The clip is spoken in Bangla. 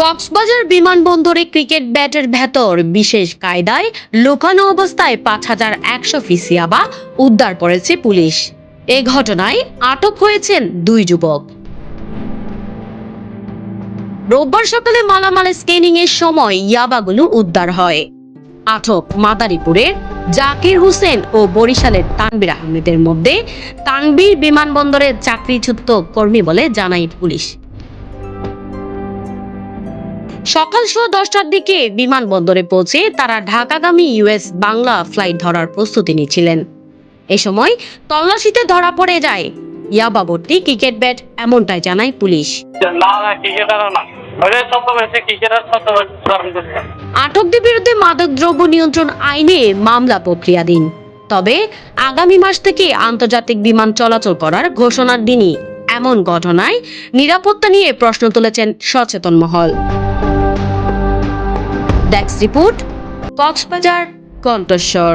কক্সবাজার বিমানবন্দরে ক্রিকেট ব্যাটের ভেতর বিশেষ কায়দায় লুকানো অবস্থায় পাঁচ হাজার একশো ফিসিয়াবা উদ্ধার করেছে পুলিশ। এ ঘটনায় আটক হয়েছেন দুই যুবক। রোববার সকালে মালামাল স্ক্যানিং এর সময় ইয়াবাগুলো উদ্ধার হয়। আটক মাদারীপুরের জাকির হোসেন ও বরিশালের তানবির আহমেদের মধ্যে তানবির বিমানবন্দরের চাকরিচ্যুত কর্মী বলে জানায় পুলিশ। সকাল সোয়া দশটার দিকে বিমানবন্দরে পৌঁছে তারা ঢাকাগামী ইউএস বাংলা ফ্লাইট ধরার প্রস্তুতি নিচ্ছিলেন। এ সময় তল্লাশিতে ধরা পড়ে যায়। ইয়াবাবর্তী ক্রিকেট ব্যাট এমনটাই জানায় পুলিশ। আটকদের বিরুদ্ধে মাদকদ্রব্য নিয়ন্ত্রণ আইনে মামলা প্রক্রিয়াধীন। তবে আগামী মাস থেকে আন্তর্জাতিক বিমান চলাচল করার ঘোষণার দিনই এমন ঘটনায় নিরাপত্তা নিয়ে প্রশ্ন তুলেছেন সচেতন মহল। ডেস্ক রিপোর্ট কক্সবাজার কণ্ঠস্বর